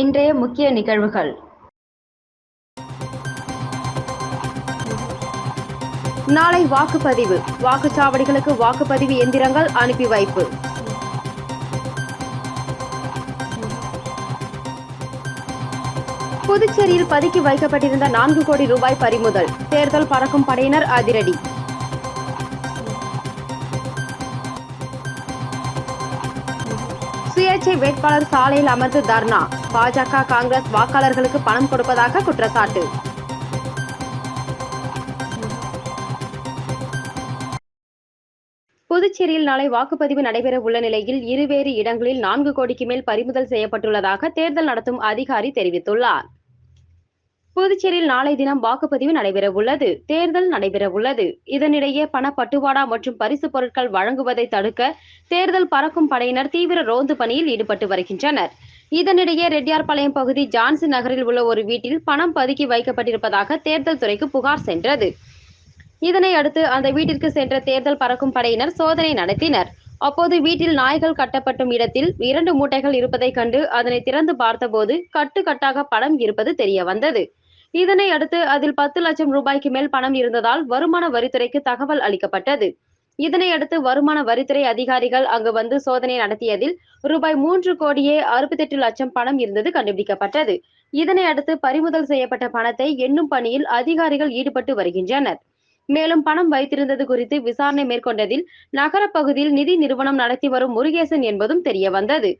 இன்றைய முக்கிய நிகழ்வுகள். நாளை வாக்குப்பதிவு. வாக்குச்சாவடிகளுக்கு வாக்குப்பதிவு எந்திரங்கள் அனுப்பி வைப்பு. புதுச்சேரியில் பதுக்கி வைக்கப்பட்டிருந்த நான்கு கோடி ரூபாய் பறிமுதல். தேர்தல் பறக்கும் படையினர் அதிரடி. சுயேட்சை வேட்பாளர் சாலையில் அமர்ந்து தர்ணா. பாஜக காங்கிரஸ் வாக்காளர்களுக்கு பணம் கொடுப்பதாக குற்றச்சாட்டு. புதுச்சேரியில் நாளை வாக்குப்பதிவு நடைபெற உள்ள நிலையில் இருவேறு இடங்களில் நான்கு கோடிக்கு மேல் பறிமுதல் செய்யப்பட்டுள்ளதாக தேர்தல் நடத்தும் அதிகாரி தெரிவித்துள்ளார். புதுச்சேரியில் நாளை தினம் வாக்குப்பதிவு நடைபெற உள்ளது தேர்தல் நடைபெற உள்ளது இதனிடையே பணப்பட்டுவாடா மற்றும் பரிசு பொருட்கள் வழங்குவதை தடுக்க தேர்தல் பறக்கும் படையினர் தீவிர ரோந்து பணியில் ஈடுபட்டு வருகின்றனர். இதனிடையே ரெட்டியார்பாளையம் பகுதி ஜான்சி நகரில் உள்ள ஒரு வீட்டில் பணம் பதுக்கி வைக்கப்பட்டிருப்பதாக தேர்தல் துறைக்கு புகார் சென்றது. இதனை அடுத்து அந்த வீட்டிற்கு சென்ற தேர்தல் பறக்கும் படையினர் சோதனை நடத்தினர். அப்போது வீட்டில் நாய்கள் கட்டப்பட்டும் இடத்தில் இரண்டு மூட்டைகள் இருப்பதைக் கண்டு அதனை திறந்து பார்த்தபோது கட்டு கட்டாக பணம் இருப்பது தெரிய வந்தது இதனை அடுத்து அதில் பத்து லட்சம் ரூபாய்க்கு மேல் பணம் இருந்ததால் வருமான வரித்துறைக்கு தகவல் அளிக்கப்பட்டது. இதனையடுத்து வருமான வரித்துறை அதிகாரிகள் அங்கு வந்து சோதனை நடத்தியதில் ரூபாய் மூன்று கோடியே அறுபத்தெட்டு லட்சம் பணம் இருந்தது கண்டுபிடிக்கப்பட்டது. இதனை அடுத்து பறிமுதல் செய்யப்பட்ட பணத்தை எண்ணும் பணியில் அதிகாரிகள் ஈடுபட்டு வருகின்றனர். மேலும் பணம் வைத்திருந்தது குறித்து விசாரணை மேற்கொண்டதில் நகர பகுதியில் நிதி நிறுவனம் நடத்தி வரும் முருகேசன் என்பதும் தெரிய வந்தது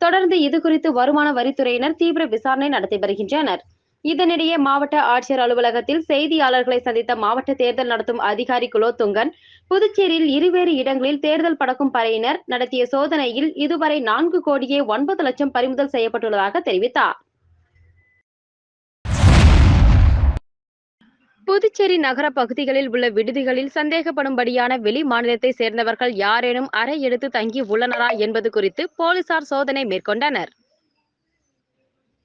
தொடர்ந்து இது குறித்து வருமான வரித்துறையினர் தீவிர விசாரணை நடத்தி வருகின்றனர். இதனிடையே மாவட்ட ஆட்சியர் அலுவலகத்தில் செய்தியாளர்களை சந்தித்த மாவட்ட தேர்தல் நடத்தும் அதிகாரி குலோத்துங்கன் புதுச்சேரியில் இருவேறு இடங்களில் தேர்தல் படக்கும் படையினர் நடத்திய சோதனையில் இதுவரை நான்கு கோடியே ஒன்பது லட்சம் பறிமுதல் செய்யப்பட்டுள்ளதாக தெரிவித்தார். புதுச்சேரி நகர பகுதிகளில் உள்ள விடுதிகளில் சந்தேகப்படும்படியான வெளி மாநிலத்தை சேர்ந்தவர்கள் யாரேனும் அறை எடுத்து தங்கி உள்ளனரா என்பது குறித்து போலீசார் சோதனை மேற்கொண்டனர்.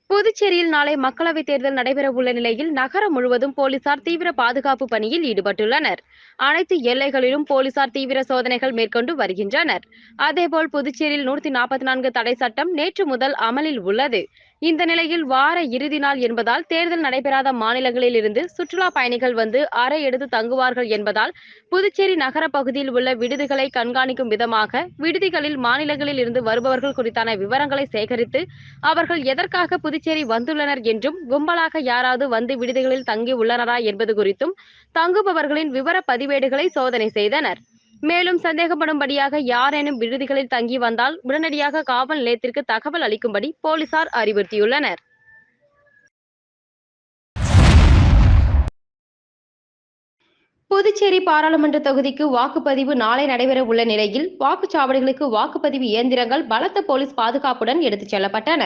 புதுச்சேரியில் நாளை மக்களவைத் தேர்தல் நடைபெறவுள்ள நிலையில் நகரம் முழுவதும் போலீசார் தீவிர பாதுகாப்பு பணியில் ஈடுபட்டுள்ளனர். அனைத்து எல்லைகளிலும் போலீசார் தீவிர சோதனைகள் மேற்கொண்டு வருகின்றனர். அதேபோல் புதுச்சேரியில் நூற்றி நாற்பத்தி நான்கு தடை சட்டம் நேற்று முதல் அமலில் உள்ளது. இந்த நிலையில் வார இறுதி நாள் என்பதால் தேர்தல் நடைபெறாத மாநிலங்களில் இருந்து சுற்றுலா பயணிகள் வந்து அறை எடுத்து தங்குவார்கள் என்பதால் புதுச்சேரி நகர பகுதியில் உள்ள விடுதிகளை கண்காணிக்கும் விதமாக விடுதிகளில் மாநிலங்களில் இருந்து வருபவர்கள் குறித்தான விவரங்களை சேகரித்து அவர்கள் எதற்காக புதுச்சேரி வந்துள்ளனர் என்றும் கும்பலாக யாராவது வந்து விடுதிகளில் தங்கி உள்ளனரா என்பது குறித்தும் தங்குபவர்களின் விவர பதிவேடுகளை சோதனை செய்தனர். மேலும் சந்தேகப்படும்படியாக யாரேனும் விடுதிகளில் தங்கி வந்தால் உடனடியாக காவல் நிலையத்திற்கு தகவல் அளிக்கும்படி போலீசார் அறிவுறுத்தியுள்ளனர். புதுச்சேரி பாராளுமன்ற தொகுதிக்கு வாக்குப்பதிவு நாளை நடைபெற உள்ள நிலையில் வாக்குச்சாவடிகளுக்கு வாக்குப்பதிவு இயந்திரங்கள் பலத்த போலீஸ் பாதுகாப்புடன் எடுத்துச் செல்லப்பட்டன.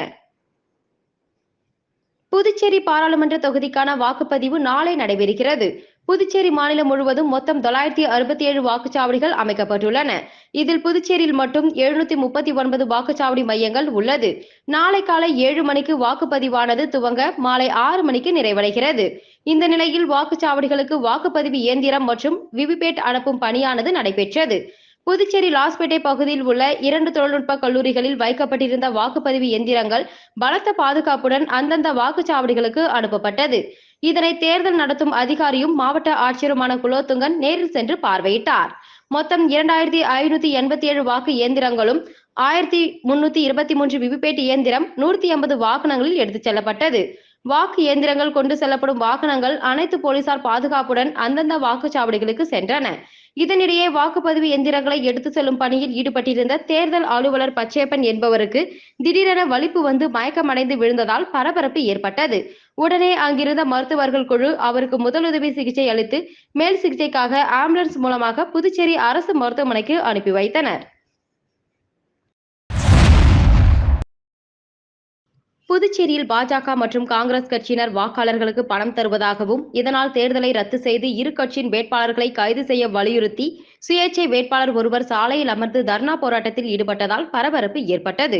புதுச்சேரி பாராளுமன்ற தொகுதிக்கான வாக்குப்பதிவு நாளை நடைபெறுகிறது. புதுச்சேரி மாநிலம் முழுவதும் மொத்தம் தொள்ளாயிரத்தி அறுபத்தி ஏழு வாக்குச்சாவடிகள் அமைக்கப்பட்டுள்ளன. இதில் புதுச்சேரியில் மட்டும் எழுநூத்தி முப்பத்தி ஒன்பது வாக்குச்சாவடி மையங்கள் உள்ளது. நாளை காலை ஏழு மணிக்கு வாக்குப்பதிவானது துவங்க மாலை ஆறு மணிக்கு நிறைவடைகிறது. இந்த நிலையில் வாக்குச்சாவடிகளுக்கு வாக்குப்பதிவு இயந்திரம் மற்றும் விவிபேட் அனுப்பும் பணியானது நடைபெற்றது. புதுச்சேரி லாஸ்பேட்டை பகுதியில் உள்ள இரண்டு தொழில்நுட்ப கல்லூரிகளில் வைக்கப்பட்டிருந்த வாக்குப்பதிவு எந்திரங்கள் பலத்த பாதுகாப்புடன் அந்தந்த வாக்குச்சாவடிகளுக்கு அனுப்பப்பட்டது. இதனை தேர்தல் நடத்தும் அதிகாரியும் மாவட்ட ஆட்சியருமான குலோத்துங்கன் நேரில் சென்று பார்வையிட்டார். மொத்தம் இரண்டாயிரத்தி ஐநூத்தி எண்பத்தி ஏழு வாக்கு இயந்திரங்களும் ஆயிரத்தி முன்னூத்தி இருபத்தி மூன்று விவிபேட் இயந்திரம் நூற்றி எண்பது வாகனங்களில் எடுத்துச் செல்லப்பட்டது. வாக்கு இயந்திரங்கள் கொண்டு செல்லப்படும் வாகனங்கள் அனைத்து போலீசார் பாதுகாப்புடன் அந்தந்த வாக்குச்சாவடிகளுக்கு சென்றன. இதனிடையே வாக்குப்பதிவு எந்திரங்களை எடுத்து செல்லும் பணியில் ஈடுபட்டிருந்த தேர்தல் அலுவலர் பச்சேப்பன் என்பவருக்கு திடீரென வலிப்பு வந்து மயக்கமடைந்து விழுந்ததால் பரபரப்பு ஏற்பட்டது. உடனே அங்கிருந்த மருத்துவர்கள் குழு அவருக்கு முதலுதவி சிகிச்சை அளித்து மேல் சிகிச்சைக்காக ஆம்புலன்ஸ் மூலமாக புதுச்சேரி அரசு மருத்துவமனைக்கு அனுப்பி வைத்தனர். புதுச்சேரியில் பாஜக மற்றும் காங்கிரஸ் கட்சியினர் வாக்காளர்களுக்கு பணம் தருவதாகவும் இதனால் தேர்தலை ரத்து செய்து இரு கட்சியின் வேட்பாளர்களை கைது செய்ய வலியுறுத்தி சுயேட்சை வேட்பாளர் ஒருவர் சாலையில் அமர்ந்து தர்ணா போராட்டத்தில் ஈடுபட்டதால் பரபரப்பு ஏற்பட்டது.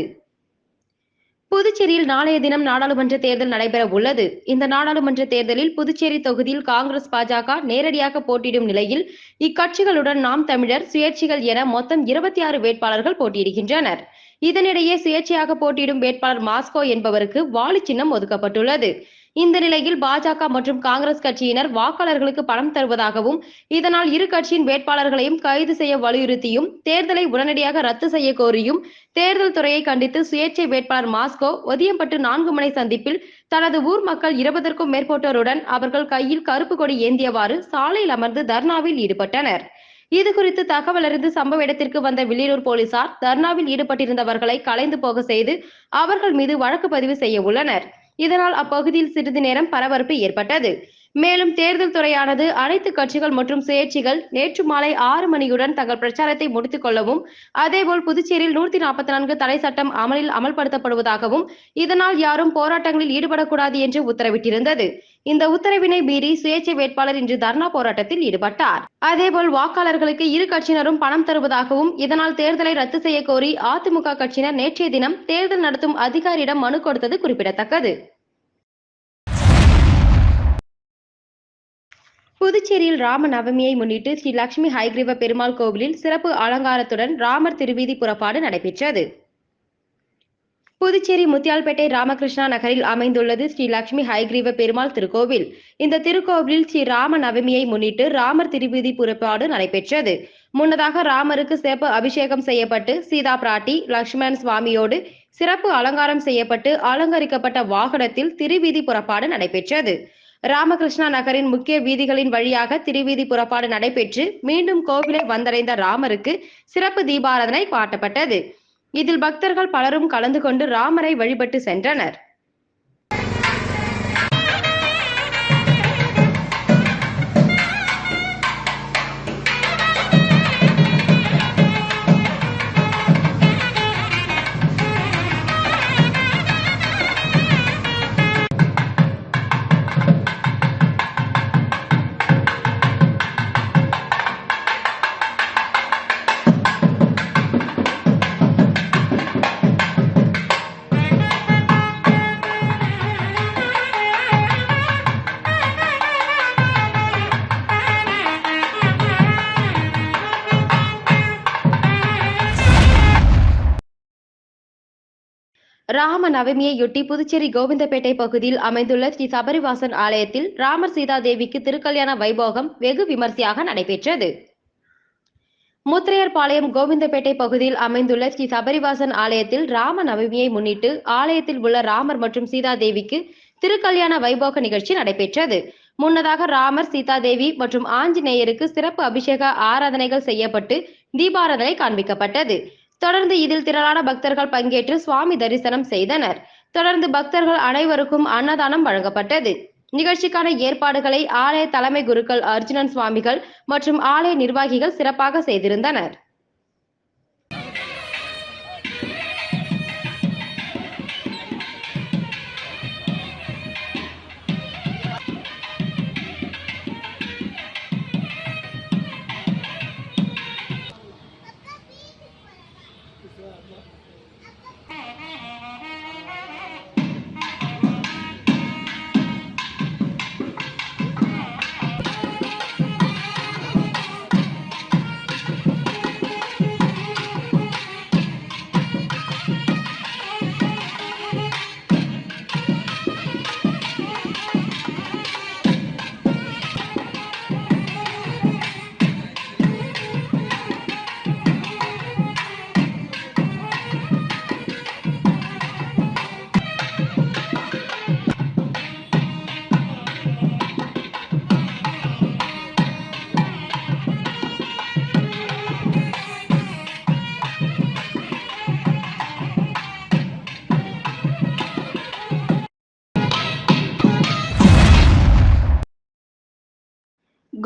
புதுச்சேரியில் நாளைய தினம் நாடாளுமன்ற தேர்தல் நடைபெற உள்ளது. இந்த நாடாளுமன்ற தேர்தலில் புதுச்சேரி தொகுதியில் காங்கிரஸ் பாஜக நேரடியாக போட்டியிடும் நிலையில் இக்கட்சிகளுடன் நாம் தமிழர் சுயேட்சிகள் என மொத்தம் இருபத்தி ஆறு வேட்பாளர்கள் போட்டியிடுகின்றனர். இதனிடையே சுயேட்சையாக போட்டியிடும் வேட்பாளர் மாஸ்கோ என்பவருக்கு வாலி சின்னம் ஒதுக்கப்பட்டுள்ளது. இந்த நிலையில் பாஜக மற்றும் காங்கிரஸ் கட்சியினர் வாக்காளர்களுக்கு பணம் தருவதாகவும் இதனால் இரு கட்சியின் வேட்பாளர்களையும் கைது செய்ய வலியுறுத்தியும் தேர்தலை உடனடியாக ரத்து செய்ய கோரியும் தேர்தல் துறையை கண்டித்து சுயேட்சை வேட்பாளர் மாஸ்கோ ஒதியம்பட்டு நான்கு முனை சந்திப்பில் தனது ஊர் மக்கள் இருபதற்கும் மேற்பட்டோருடன் அவர்கள் கையில் கருப்பு கொடி ஏந்தியவாறு சாலையில் அமர்ந்து தர்ணாவில் ஈடுபட்டனர். இது குறித்து தகவல் அறிந்து சம்பவ இடத்திற்கு வந்த வில்லியனூர் போலீசார் தர்ணாவில் ஈடுபட்டிருந்தவர்களை கலைந்து போக செய்து அவர்கள் மீது வழக்கு பதிவு செய்ய உள்ளனர். இதனால் அப்பகுதியில் சிறிது நேரம் பரபரப்பு ஏற்பட்டது. மேலும் தேர்தல் துறையானது அனைத்து கட்சிகள் மற்றும் சுயேட்சிகள் நேற்று மாலை ஆறு மணியுடன் தங்கள் பிரச்சாரத்தை முடித்துக் கொள்ளவும் அதேபோல் புதுச்சேரியில் நூத்தி நாற்பத்தி நான்கு தடை சட்டம் அமலில் அமல்படுத்தப்படுவதாகவும் இதனால் யாரும் போராட்டங்களில் ஈடுபடக்கூடாது என்று உத்தரவிட்டிருந்தது. இந்த உத்தரவினை மீறி சுயேட்சை வேட்பாளர் இன்று தர்ணா போராட்டத்தில் ஈடுபட்டார். அதேபோல் வாக்காளர்களுக்கு இரு கட்சியினரும் பணம் தருவதாகவும் இதனால் தேர்தலை ரத்து செய்ய கோரி அதிமுக கட்சியினர் நேற்றைய தினம் தேர்தல் நடத்தும் அதிகாரியிடம் மனு கொடுத்தது குறிப்பிடத்தக்கது. புதுச்சேரியில் ராம நவமியை முன்னிட்டு ஸ்ரீ லட்சுமி ஹைகிரீவ பெருமாள் கோவிலில் சிறப்பு அலங்காரத்துடன் ராமர் திருவீதி புறப்பாடு நடைபெற்றது. புதுச்சேரி முத்தியால்பேட்டை ராமகிருஷ்ணா நகரில் அமைந்துள்ளது ஸ்ரீ லட்சுமி ஹைகிரீவ பெருமாள் திருக்கோவில். இந்த திருக்கோவிலில் ஸ்ரீ ராம நவமியை முன்னிட்டு ராமர் திருவீதி புறப்பாடு நடைபெற்றது. முன்னதாக ராமருக்கு சிறப்பு அபிஷேகம் செய்யப்பட்டு சீதா பிராட்டி லட்சுமணன் சுவாமியோடு சிறப்பு அலங்காரம் செய்யப்பட்டு அலங்கரிக்கப்பட்ட வாகனத்தில் திருவீதி புறப்பாடு நடைபெற்றது. ராமகிருஷ்ணா நகரின் முக்கிய வீதிகளின் வழியாக திருவீதி புறப்பாடு நடைபெற்று மீண்டும் கோவிலை வந்தடைந்த ராமருக்கு சிறப்பு தீபாராதனை காட்டப்பட்டது. இதில் பக்தர்கள் பலரும் கலந்து கொண்டு ராமரை வழிபட்டு சென்றனர். ராம நவமியையொட்டி புதுச்சேரி கோவிந்தப்பேட்டை பகுதியில் அமைந்துள்ள ஸ்ரீ சபரிவாசன் ஆலயத்தில் ராமர் சீதா தேவிக்கு திருக்கல்யாண வைபோகம் வெகு விமர்சையாக நடைபெற்றது. முத்திரையர்பாளையம் கோவிந்தப்பேட்டை பகுதியில் அமைந்துள்ள ஸ்ரீ சபரிவாசன் ஆலயத்தில் ராம நவமியை முன்னிட்டு ஆலயத்தில் உள்ள ராமர் மற்றும் சீதா தேவிக்கு திருக்கல்யாண வைபோக நிகழ்ச்சி நடைபெற்றது. முன்னதாக ராமர் சீதா தேவி மற்றும் ஆஞ்சநேயருக்கு சிறப்பு அபிஷேக ஆராதனைகள் செய்யப்பட்டு தீபாராதனை காண்பிக்கப்பட்டது. தொடர்ந்து இதில் திரளான பக்தர்கள் பங்கேற்று சுவாமி தரிசனம் செய்தனர். தொடர்ந்து பக்தர்கள் அனைவருக்கும் அன்னதானம் வழங்கப்பட்டது. நிகழ்ச்சிக்கான ஏற்பாடுகளை ஆலய தலைமை குருக்கள் அர்ஜுனன் சுவாமிகள் மற்றும் ஆலய நிர்வாகிகள் சிறப்பாக செய்திருந்தனர்.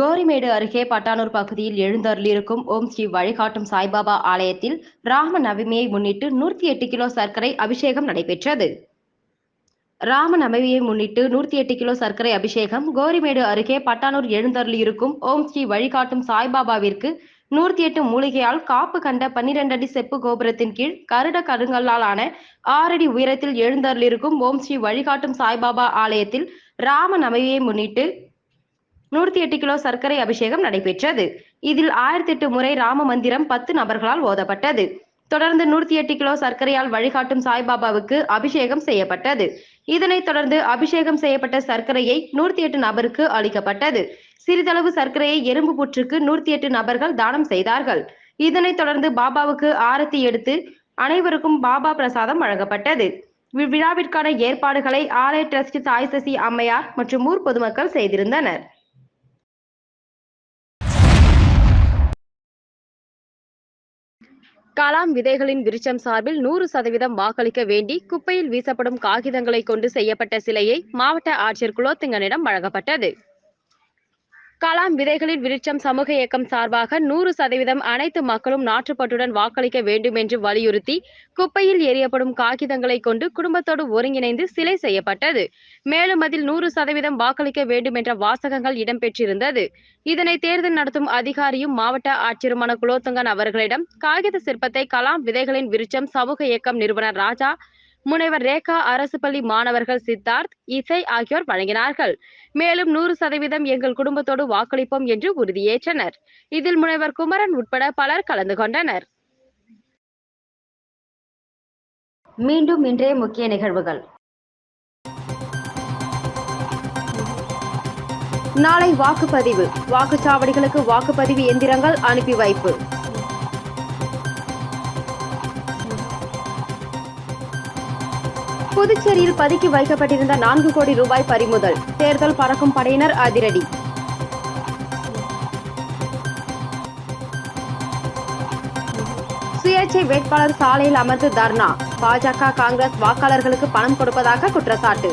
கோரிமேடு அருகே பட்டானூர் பகுதியில் எழுந்தருளியிருக்கும் ஓம் ஸ்ரீ வழிகாட்டும் சாய்பாபா ஆலயத்தில் ராம நவமியை முன்னிட்டு நூற்றி எட்டு கிலோ சர்க்கரை அபிஷேகம் நடைபெற்றது. ராம நவமியை முன்னிட்டு நூற்றி எட்டு கிலோ சர்க்கரை அபிஷேகம் கோரிமேடு அருகே பட்டானூர் எழுந்தருளியிருக்கும் ஓம் ஸ்ரீ வழிகாட்டும் சாய்பாபாவிற்கு நூற்றி எட்டு மூலிகையால் காப்பு கண்ட பன்னிரண்டு அடி செப்பு கோபுரத்தின் கீழ் கருட கருங்கல்லால் ஆன ஆறடி உயரத்தில் எழுந்தருளிருக்கும் ஓம் ஸ்ரீ வழிகாட்டும் சாய்பாபா ஆலயத்தில் ராம நவமியை முன்னிட்டு நூற்றி எட்டு கிலோ சர்க்கரை அபிஷேகம் நடைபெற்றது. இதில் ஆயிரத்தி எட்டு முறை ராம மந்திரம் பத்து நபர்களால் ஓதப்பட்டது. தொடர்ந்து நூற்றி எட்டு கிலோ சர்க்கரையால் வழிகாட்டும் சாய்பாபாவுக்கு அபிஷேகம் செய்யப்பட்டது. இதனைத் தொடர்ந்து அபிஷேகம் செய்யப்பட்ட சர்க்கரையை நூற்றி எட்டு நபருக்கு அளிக்கப்பட்டது. சிறிதளவு சர்க்கரையை எறும்பு புற்றுக்கு நூற்றி எட்டு நபர்கள் தானம் செய்தார்கள். இதனைத் தொடர்ந்து பாபாவுக்கு ஆரத்தி எடுத்து அனைவருக்கும் பாபா பிரசாதம் வழங்கப்பட்டது. இவ்விழாவிற்கான ஏற்பாடுகளை ஆலய டிரஸ்ட் தாய் சசி அம்மையார் மற்றும் ஊர் பொதுமக்கள் செய்திருந்தனர். கலாம் விதைகளின் விருச்சம் சார்பில் நூறு சதவீதம் வாக்களிக்க வேண்டி குப்பையில் வீசப்படும் காகிதங்களை கொண்டு செய்யப்பட்ட சிலையை மாவட்ட ஆட்சியர் குலோத்துங்கனிடம் வழங்கப்பட்டது. கலாம் விதைகளின் விருட்சம் சமூக இயக்கம் சார்பாக நூறு சதவீதம் அனைத்து மக்களும் நாற்றுப்பட்டுடன் வாக்களிக்க வேண்டும் என்று வலியுறுத்தி குப்பையில் எரியப்படும் காகிதங்களை கொண்டு குடும்பத்தோடு ஒருங்கிணைந்து சிலை செய்யப்பட்டது. மேலும் அதில் நூறு சதவீதம் வாக்களிக்க வேண்டும் என்ற வாசகங்கள் இடம்பெற்றிருந்தது இதனை தேர்தல் நடத்தும் அதிகாரியும் மாவட்ட ஆட்சியருமான குலோத்துங்கன் அவர்களிடம் காகித சிற்பத்தை கலாம் விதைகளின் விருட்சம் சமூக இயக்கம் நிறுவனர் ராஜா முனைவர் ரேகா அரசு பள்ளி மாணவர்கள் சித்தார்த் இசை ஆகியோர் வழங்கினார்கள். மேலும் நூறு சதவீதம் எங்கள் குடும்பத்தோடு வாக்களிப்போம் என்று உறுதியேற்றனர். இதில் முனைவர் குமரன் உட்பட பலர் கலந்து கொண்டனர். மீண்டும் இன்றைய முக்கிய நிகழ்வுகள். நாளை வாக்குப்பதிவு. வாக்குச்சாவடிகளுக்கு வாக்குப்பதிவு எந்திரங்கள் அனுப்பி வைப்பு. புதுச்சேரியில் பதுக்கி வைக்கப்பட்டிருந்த நான்கு கோடி ரூபாய் பறிமுதல். தேர்தல் பறக்கும் படையினர் அதிரடி. சுயேட்சை வேட்பாளர் சாலையில் அமர்ந்து தர்ணா. பாஜக காங்கிரஸ் வாக்காளர்களுக்கு பணம் கொடுப்பதாக குற்றச்சாட்டு.